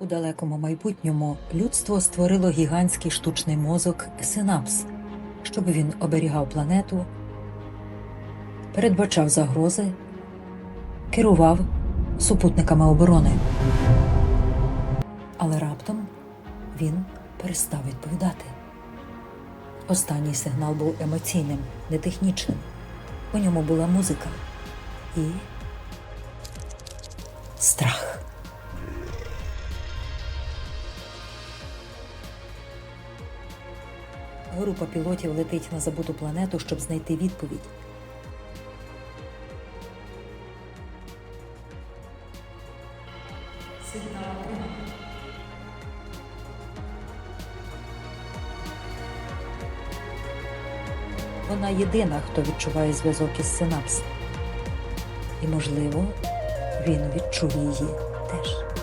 У далекому майбутньому людство створило гігантський штучний мозок Синапс, щоб він оберігав планету, передбачав загрози, керував супутниками оборони. Але раптом він перестав відповідати. Останній сигнал був емоційним, не технічним. У ньому була музика і страх. Група пілотів летить на забуту планету, щоб знайти відповідь. Вона єдина, хто відчуває зв'язок із синапс. І, можливо, він відчув її теж.